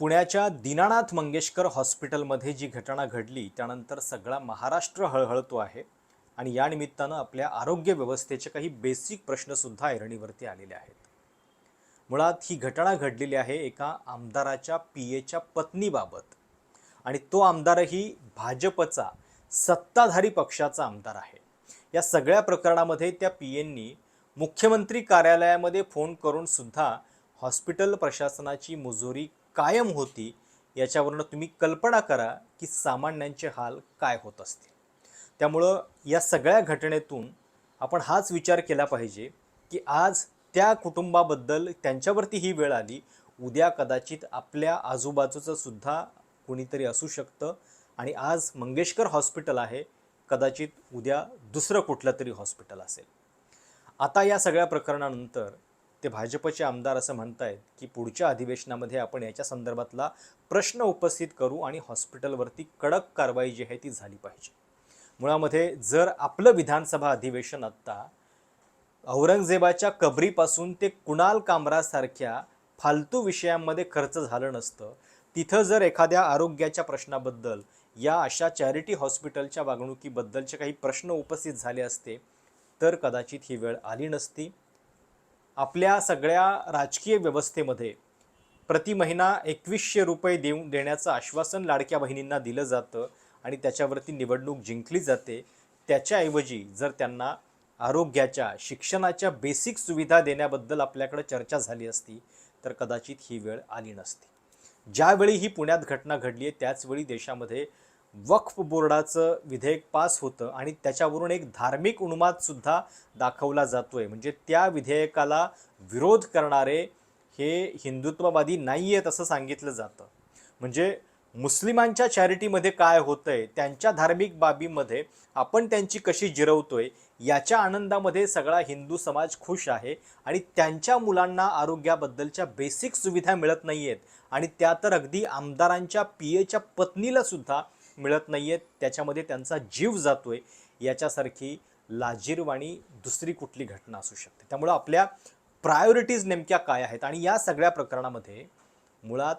पुण्याच्या दीनानाथ मंगेशकर हॉस्पिटलमध्ये जी घटना घडली त्यानंतर सगळा महाराष्ट्र हळहळतो आहे आणि या निमित्तानं आपल्या आरोग्य व्यवस्थेचे काही बेसिक प्रश्नसुद्धा ऐरणीवरती आलेले आहेत. मुळात ही घटना घडलेली आहे एका आमदाराच्या पी एच्या पत्नीबाबत आणि तो आमदारही भाजपचा सत्ताधारी पक्षाचा आमदार आहे. या सगळ्या प्रकरणामध्ये त्या पी एननी मुख्यमंत्री कार्यालयामध्ये फोन करून सुद्धा हॉस्पिटल प्रशासनाची मुजोरी कायम होती याच्यावरनं तुम्ही कल्पना करा की सामान्यांचे हाल काय होत असतील. त्यामुळं या सगळ्या घटनेतून आपण हाच विचार केला पाहिजे की आज त्या कुटुंबाबद्दल त्यांच्यावरती ही वेळ आली उद्या कदाचित आपल्या आजूबाजूचं सुद्धा कुणीतरी असू शकतं आणि आज मंगेशकर हॉस्पिटल आहे कदाचित उद्या दुसरं कुठलं तरी हॉस्पिटल असेल. आता या सगळ्या प्रकरणानंतर ते भाजपचे आमदार असं म्हणतायत की पुढच्या अधिवेशनामध्ये आपण याच्या संदर्भातला प्रश्न उपस्थित करू आणि हॉस्पिटलवरती कडक कारवाई जी आहे ती झाली पाहिजे. मुळामध्ये जर आपलं विधानसभा अधिवेशन आत्ता औरंगजेबाच्या कबरीपासून ते कुणाल कामरासारख्या फालतू विषयांमध्ये खर्च झालं नसतं तिथं जर एखाद्या आरोग्याच्या प्रश्नाबद्दल या अशा चॅरिटी हॉस्पिटलच्या वागणुकीबद्दलचे काही प्रश्न उपस्थित झाले असते तर कदाचित ही वेळ आली नसती. आपल्या सगळ्या राजकीय व्यवस्थेमध्ये प्रति महिना एकवीसशे रुपये देऊन देण्याचं आश्वासन लाडक्या बहिणींना दिलं जातं आणि त्याच्यावरती निवडणूक जिंकली जाते त्याच्याऐवजी जर त्यांना आरोग्याच्या शिक्षणाच्या बेसिक सुविधा देण्याबद्दल आपल्याकडे चर्चा झाली असती तर कदाचित ही वेळ आली नसती. ज्यावेळी ही पुण्यात घटना घडली आहे त्याचवेळी देशामध्ये वक्फ बोर्डाचं विधेयक पास होतं आणि त्याच्यावरून एक धार्मिक उन्मादसुद्धा दाखवला जातोय. म्हणजे त्या विधेयकाला विरोध करणारे हे हिंदुत्ववादी नाही आहेत असं सांगितलं जातं. म्हणजे मुस्लिमांच्या चॅरिटीमध्ये काय होतं आहे त्यांच्या धार्मिक बाबीमध्ये आपण त्यांची कशी जिरवतोय याच्या आनंदामध्ये सगळा हिंदू समाज खुश आहे आणि त्यांच्या मुलांना आरोग्याबद्दलच्या बेसिक सुविधा मिळत नाही आहेत आणि त्या तर अगदी आमदारांच्या पी एच्या पत्नीलासुद्धा मिळत नाही आहेत त्याच्यामध्ये त्यांचा जीव जातो आहे याच्यासारखी लाजीरवाणी दुसरी कुठली घटना असू शकते. त्यामुळं आपल्या प्रायोरिटीज नेमक्या काय आहेत? आणि या सगळ्या प्रकरणामध्ये मुळात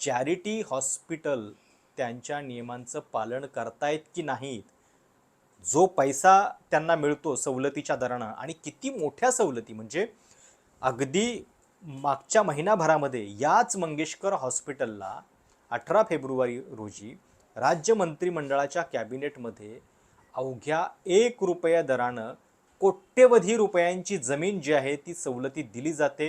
चॅरिटी हॉस्पिटल त्यांच्या नियमांचं पालन करतायत की नाहीत? जो पैसा त्यांना मिळतो सवलतीच्या दरानं आणि किती मोठ्या सवलती म्हणजे अगदी मागच्या महिनाभरामध्ये याच मंगेशकर हॉस्पिटलला अठरा फेब्रुवारी रोजी राज्य मंत्रिमंडळाच्या कॅबिनेटमध्ये अवघ्या एक रुपया दरानं कोट्यवधी रुपयांची जमीन जी आहे ती सवलती दिली जाते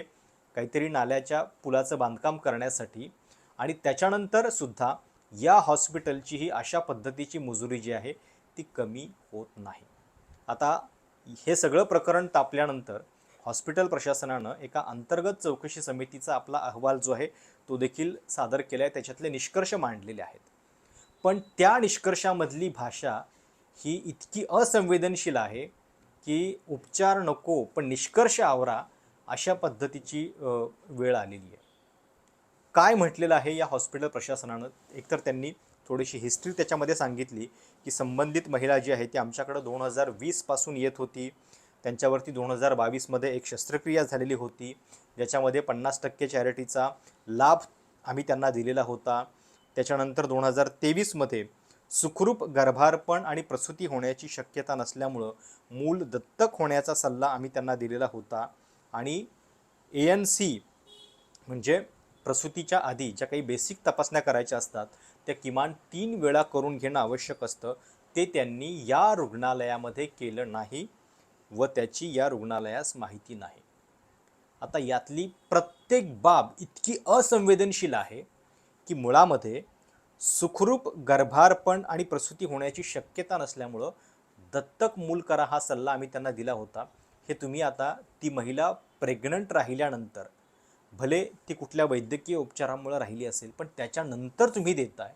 काहीतरी नाल्याच्या पुलाचं बांधकाम करण्यासाठी. आणि त्याच्यानंतर सुद्धा या हॉस्पिटलची ही अशा पद्धतीची मुजुरी जी आहे ती कमी होत नाही. आता हे सगळं प्रकरण तापल्यानंतर हॉस्पिटल प्रशासनानं एका अंतर्गत चौकशी समितीचा आपला अहवाल जो आहे तो देखील सादर केला आहे त्याच्यातले निष्कर्ष मांडलेले आहेत. पण त्या निष्कर्षामधली भाषा ही इतकी असंवेदनशील आहे की उपचार नको पण निष्कर्ष आवरा अशा पद्धतीची वेळ आलेली आहे. काय म्हटलेलं आहे या हॉस्पिटल प्रशासनानं? एकतर त्यांनी थोडीशी हिस्ट्री त्याच्यामध्ये सांगितली की संबंधित महिला जी आहे ती आमच्याकडं दोन हजार वीसपासून येत होती. त्यांच्यावरती दोन हजार बावीसमध्ये एक शस्त्रक्रिया झालेली होती. ज्याच्यामध्ये पन्नास टक्के चॅरिटीचा लाभ आम्ही त्यांना दिलेला होता. त्याच्यानंतर दोन हजार तेवीसमध्ये सुखरूप गर्भारपण आणि प्रसूती होण्याची शक्यता नसल्यामुळं मूल दत्तक होण्याचा सल्ला आम्ही त्यांना दिलेला होता. आणि ए एन सी म्हणजे प्रसूतीच्या आधी ज्या काही बेसिक तपासण्या करायच्या असतात त्या किमान तीन वेळा करून घेणं आवश्यक असतं. ते त्यांनी या रुग्णालयामध्ये केलं नाही व त्याची या रुग्णालयास माहिती नाही. आता यातली प्रत्येक बाब इतकी असंवेदनशील आहे. की मुळामध्ये सुखरूप गर्भारपण आणि प्रसूती होण्याची शक्यता नसल्यामुळं दत्तक मूल करा हा सल्ला आम्ही त्यांना दिला होता. हे तुम्ही आता ती महिला प्रेग्नंट राहिल्यानंतर भले ती कुठल्या वैद्यकीय उपचारामुळे राहिली असेल पण त्याच्यानंतर तुम्ही देताय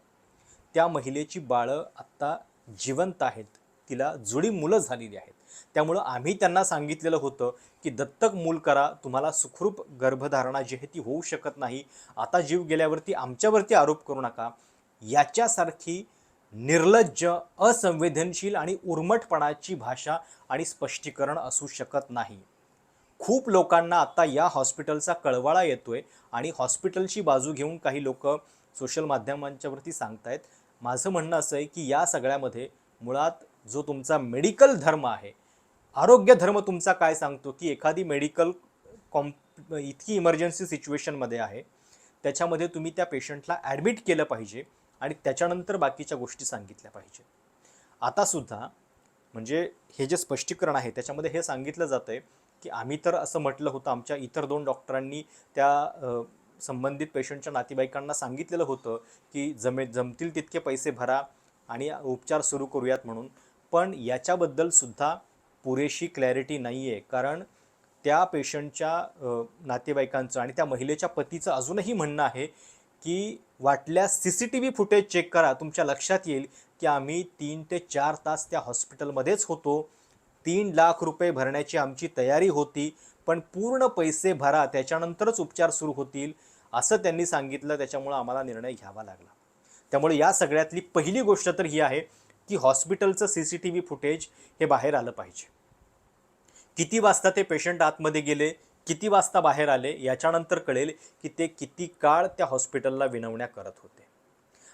त्या महिलेची बाळं आत्ता जिवंत आहेत तिला जुळी मुलं झालेली आहेत. त्यामुळं आम्ही त्यांना सांगितलेलं होतं की दत्तक मूल करा तुम्हाला सुखरूप गर्भधारणा जी आहे ती होऊ शकत नाही आता जीव गेल्यावरती आमच्यावरती आरोप करू नका. याच्यासारखी निर्लज्ज असंवेदनशील आणि उर्मटपणाची भाषा आणि स्पष्टीकरण असू शकत नाही. खूप लोकांना आता या हॉस्पिटलचा कळवाळा येतोय आणि हॉस्पिटलची बाजू घेऊन काही लोक सोशल माध्यमांच्यावरती सांगतायत. माझं म्हणणं असं आहे की या सगळ्यामध्ये मुळात जो तुमचा मेडिकल धर्म आहे आरोग्य धर्म तुमचा काय सांगतो की एखादी मेडिकल कॉम्प इतकी इमर्जन्सी सिच्युएशनमध्ये आहे त्याच्यामध्ये तुम्ही त्या पेशंटला ॲडमिट केलं पाहिजे आणि त्याच्यानंतर बाकीच्या गोष्टी सांगितल्या पाहिजे. आतासुद्धा म्हणजे हे जे स्पष्टीकरण आहे त्याच्यामध्ये हे सांगितलं जातं आहे की आम्ही तर असं म्हटलं होतं आमच्या इतर दोन डॉक्टरांनी त्या संबंधित पेशंटच्या नातेवाईकांना सांगितलेलं होतं की जमे जमतील तितके पैसे भरा आणि उपचार सुरू करूयात म्हणून. पण याच्याबद्दल सुद्धा पुरेशी क्लॅरिटी नाही आहे कारण त्या पेशंटच्या नातेवाईकांचं आणि त्या महिलेच्या पतीचं अजूनही म्हणणं आहे की वाटल्यास C C T V footage check करा. तुमच्या लक्षात येईल की आम्ही तीन ते चार तास त्या हॉस्पिटलमध्येच होतो. तीन लाख रुपये भरण्याची आमची तयारी होती पण पूर्ण पैसे भरा त्याच्यानंतरच उपचार सुरू होतील असं त्यांनी सांगितलं. त्याच्यामुळं आम्हाला निर्णय घ्यावा लागला. त्यामुळे या सगळ्यातली पहिली गोष्ट तर ही आहे की हॉस्पिटलचं C C T V footage हे बाहेर आलं पाहिजे. किती वाजता ते पेशंट आतमध्ये गेले किती वाजता बाहेर आले याच्यानंतर कळेल की ते किती काळ त्या हॉस्पिटलला विनवण्या करत होते.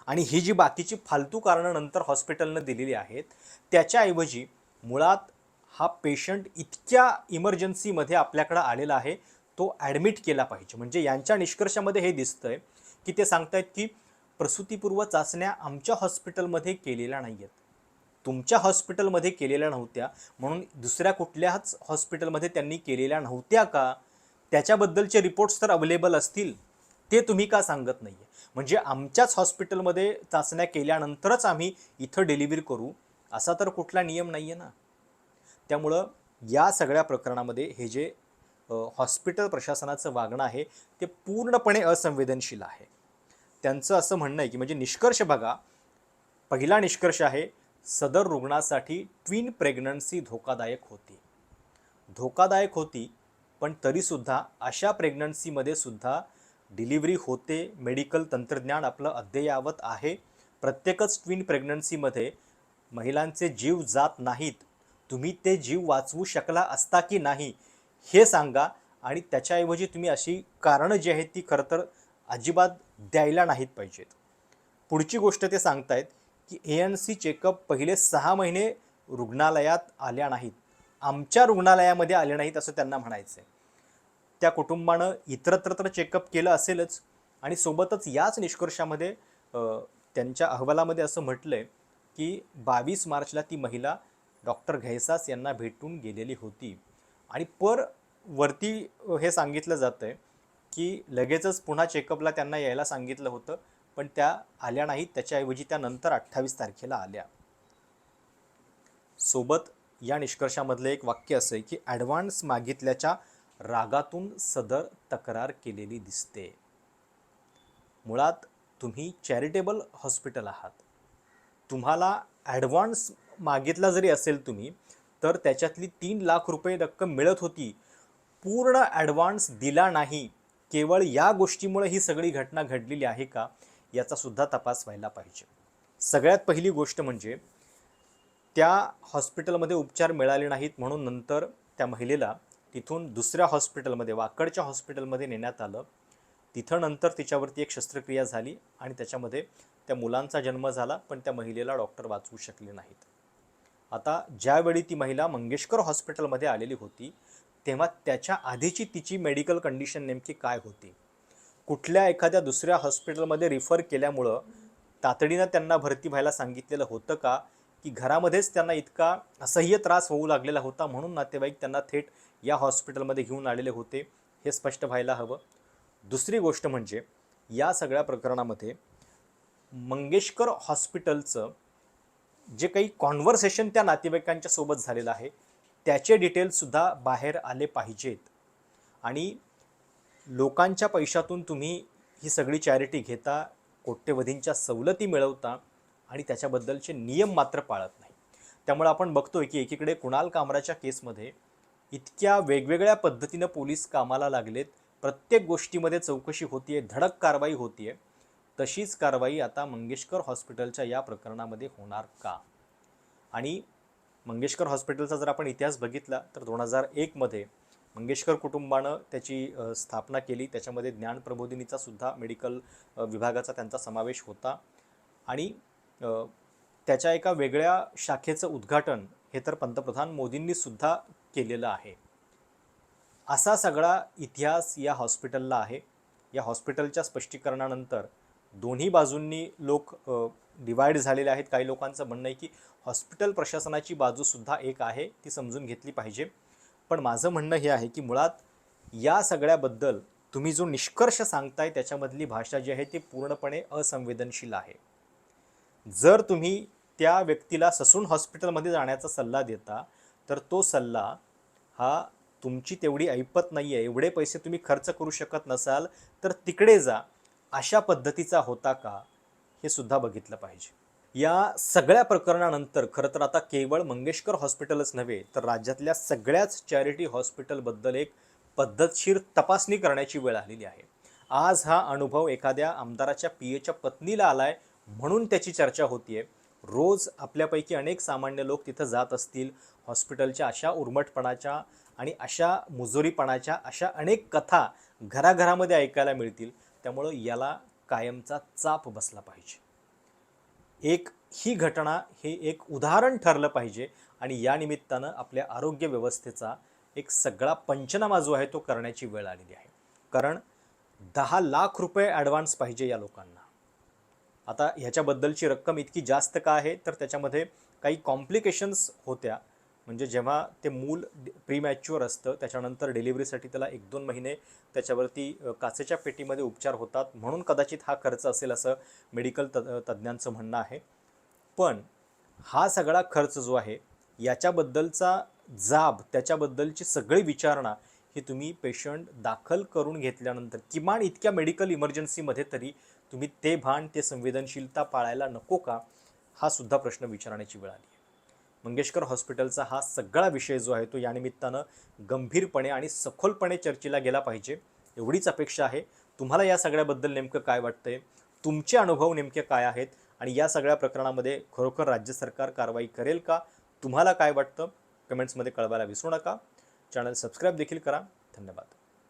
आणि ही जी बाकीची फालतू कारणं नंतर हॉस्पिटलनं दिलेली आहेत त्याच्याऐवजी मुळात हा पेशंट इतक्या इमर्जन्सीमध्ये आपल्याकडं आलेला आहे तो ॲडमिट केला पाहिजे. म्हणजे यांच्या निष्कर्षामध्ये हे दिसतंय की ते सांगतायत की प्रसूतीपूर्व चाचण्या आमच्या हॉस्पिटलमध्ये केलेल्या नाही आहेत तुमच्या हॉस्पिटलमध्ये केलेल्या नव्हत्या म्हणून दुसऱ्या कुठल्याच हॉस्पिटलमध्ये त्यांनी केलेल्या नव्हत्या का? त्याच्याबद्दलचे रिपोर्ट्स तर अवेलेबल असतील ते तुम्ही का सांगत नाही आहे म्हणजे आमच्याच हॉस्पिटलमध्ये चाचण्या केल्यानंतरच आम्ही इथं डिलिव्हरी करू असा तर कुठला नियम नाही आहे ना. त्यामुळं या सगळ्या प्रकरणामध्ये हे जे हॉस्पिटल प्रशासनाचं वागणं आहे ते पूर्णपणे असंवेदनशील आहे. त्यांचं असं म्हणणं आहे की म्हणजे निष्कर्ष बघा. पहिला निष्कर्ष आहे सदर रुग्णासाठी ट्विन प्रेग्नन्सी धोकादायक होती. धोकादायक होती पण तरीसुद्धा अशा प्रेग्नन्सीमध्ये सुद्धा डिलिव्हरी होते मेडिकल तंत्रज्ञान आपलं अद्ययावत आहे. प्रत्येकच ट्विन प्रेग्नन्सीमध्ये महिलांचे जीव जात नाहीत. तुम्ही ते जीव वाचवू शकला असता की नाही हे सांगा आणि त्याच्याऐवजी तुम्ही अशी कारणं जी आहेत ती खरं तर अजिबात द्यायला नाहीत पाहिजेत. पुढची गोष्ट ते सांगतायत की ए एन सी चेकअप पहिले सहा महिने रुग्णालयात आल्या नाहीत. आमच्या रुग्णालयामध्ये आले नाहीत असं त्यांना म्हणायचं आहे त्या कुटुंबानं इतरत्र तर चेकअप केलं असेलच आणि सोबतच याच निष्कर्षामध्ये त्यांच्या अहवालामध्ये असं म्हटलं आहे की बावीस मार्चला ती महिला डॉक्टर घैसास यांना भेटून गेलेली होती. आणि पर वरती हे सांगितलं जातं आहे की लगेचच पुन्हा चेकअपला त्यांना यायला सांगितलं होतं. पण त्या आल्या नाहीत. त्याच्याऐवजी त्या नंतर अठ्ठावीस तारखेला आल्या. सोबत या निष्कर्षामधलं एक वाक्य असं आहे की ॲडव्हान्स मागितल्याच्या रागातून सदर तक्रार केलेली दिसते. मुळात तुम्ही चॅरिटेबल हॉस्पिटल आहात. तुम्हाला ॲडव्हान्स मागितला जरी असेल तुम्ही तर त्याच्यातली तीन लाख रुपये रक्कम मिळत होती. पूर्ण ॲडव्हान्स दिला नाही. केवळ या गोष्टीमुळे ही सगळी घटना घडलेली आहे का? याचा सुद्धा तपास व्हायला पाहिजे. सगळ्यात पहिली गोष्ट म्हणजे त्या हॉस्पिटलमध्ये उपचार मिळाले नाहीत म्हणून नंतर त्या महिलेला तिथून दुसऱ्या हॉस्पिटलमध्ये वाकडच्या हॉस्पिटलमध्ये नेण्यात आलं. तिथं नंतर तिच्यावरती एक शस्त्रक्रिया झाली आणि त्याच्यामध्ये त्या मुलांचा जन्म झाला पण त्या महिलेला डॉक्टर वाचवू शकले नाहीत. आता ज्यावेळी ती महिला मंगेशकर हॉस्पिटलमध्ये आलेली होती तेव्हा त्याच्या आधीची तिची मेडिकल कंडिशन नेमकी काय होती? कुठल्या एखाद्या दुसऱ्या हॉस्पिटलमध्ये रिफर केल्यामुळं तातडीनं त्यांना भरती व्हायला सांगितलेलं होतं का? की घरामध्येच त्यांना इतका असह्य त्रास होऊ लागलेला होता म्हणून नातेवाईक त्यांना थेट या हॉस्पिटलमध्ये घेऊन आलेले होते हे स्पष्ट व्हायला हवं. दुसरी गोष्ट म्हणजे या सगळ्या प्रकरणामध्ये मंगेशकर हॉस्पिटलचं जे काही कॉन्व्हर्सेशन त्या नातेवाईकांच्या सोबत झालेलं आहे त्याचे डिटेल्ससुद्धा बाहेर आले पाहिजेत. आणि लोकांच्या पैशातून तुम्ही ही सगळी चॅरिटी घेता कोट्यवधींच्या सवलती मिळवता आणि त्याच्याबद्दलचे नियम मात्र पाळत नाही. त्यामुळे आपण बघतोय की एकीकडे कुणाल कामराच्या केसमध्ये इतक्या वेगवेगळ्या पद्धतीनं पोलीस कामाला लागलेत. प्रत्येक गोष्टीमध्ये चौकशी होतीये धडक कारवाई होतीये. तशीच कारवाई आता मंगेशकर हॉस्पिटलच्या या प्रकरणामध्ये होणार का? आणि मंगेशकर हॉस्पिटलचा जर आपण इतिहास बघितला तर दोन हजार एकमध्ये मंगेशकर कुटुंबानं त्याची स्थापना केली. त्याच्यामध्ये ज्ञान प्रबोधिनीचा सुद्धा मेडिकल विभागाचा त्यांचा समावेश होता. आणि त्याच्या एका वेगळ्या शाखेचं उद्घाटन हे तर पंतप्रधान मोदींनी सुद्धा केलेलं आहे. असा सगळा इतिहास या हॉस्पिटलला आहे. या हॉस्पिटलच्या स्पष्टीकरणानंतर दोन्ही बाजूंनी लोक डिवाईड झालेले आहेत. काही लोकांचं म्हणणं आहे की हॉस्पिटल प्रशासनाची बाजूसुद्धा एक आहे. ती समजून घेतली पाहिजे. पण माझं म्हणणं हे आहे की मुळात या सगळ्याबद्दल तुम्ही जो निष्कर्ष सांगताय त्याच्यामधली भाषा जी आहे ती पूर्णपणे असंवेदनशील आहे. जर तुम्ही त्या व्यक्तीला ससून हॉस्पिटलमध्ये जाण्याचा सल्ला देता तर तो सल्ला हा तुमची तेवढी ऐपत नाही आहे एवढे पैसे तुम्ही खर्च करू शकत नसाल तर तिकडे जा अशा पद्धतीचा होता का हे सुद्धा बघितलं पाहिजे. या सगळ्या प्रकरणानंतर खरं तर आता केवळ मंगेशकर हॉस्पिटलच नव्हे तर राज्यातल्या सगळ्याच चॅरिटी हॉस्पिटलबद्दल एक पद्धतशीर तपासणी करण्याची वेळ आलेली आहे. आज हा अनुभव एखाद्या आमदाराच्या पियेच्या पत्नीला आलाय म्हणून त्याची चर्चा होतीये. रोज आपल्यापैकी अनेक सामान्य लोक तिथं जात असतील हॉस्पिटलच्या अशा उर्मटपणाच्या आणि अशा मुजोरीपणाच्या अशा अनेक कथा घराघरामध्ये ऐकायला मिळतील. त्यामुळं याला कायमचा चाप बसला पाहिजे. एक ही घटना हे एक उदाहरण ठरलं पाहिजे आणि या निमित्तानं आपल्या आरोग्य व्यवस्थेचा एक सगळा पंचनामा जो आहे तो करण्याची वेळ आलेली आहे. कारण दहा लाख रुपये ॲडव्हान्स पाहिजे या लोकांना. आता ह्याच्याबद्दलची रक्कम इतकी जास्त का आहे? तर त्याच्यामध्ये काही कॉम्प्लिकेशन्स होत्या. म्हणजे जेव्हा ते मूल प्रीमॅच्युअर असतं त्याच्यानंतर डिलिव्हरीसाठी त्याला एक दोन महिने त्याच्यावरती काचेच्या पेटीमध्ये उपचार होतात म्हणून कदाचित हा खर्च असेल असं मेडिकल त तज्ज्ञांचं म्हणणं आहे. पण हा सगळा खर्च जो आहे याच्याबद्दलचा जाब त्याच्याबद्दलची सगळी विचारणा ही तुम्ही पेशंट दाखल करून घेतल्यानंतर किमान इतक्या मेडिकल इमर्जन्सीमध्ये तरी तुम्ही ते भान ते संवेदनशीलता पाळायला नको का हा सुद्धा प्रश्न विचारण्याची वेळ आली मंगेशकर हॉस्पिटलचा हा सगळा विषय जो आहे तो या निमित्तानं गंभीरपणे आणि सखोलपणे चर्चेला गेला पाहिजे. एवढीच अपेक्षा आहे. तुम्हाला या सगळ्याबद्दल नेमकं काय वाटतंय? तुमचे अनुभव नेमके काय आहेत? आणि या सगळ्या प्रकरणामध्ये खरोखर राज्य सरकार कारवाई करेल का? तुम्हाला काय वाटतं? कमेंट्समध्ये कळवायला विसरू नका. चॅनल सबस्क्राईब देखील करा. धन्यवाद.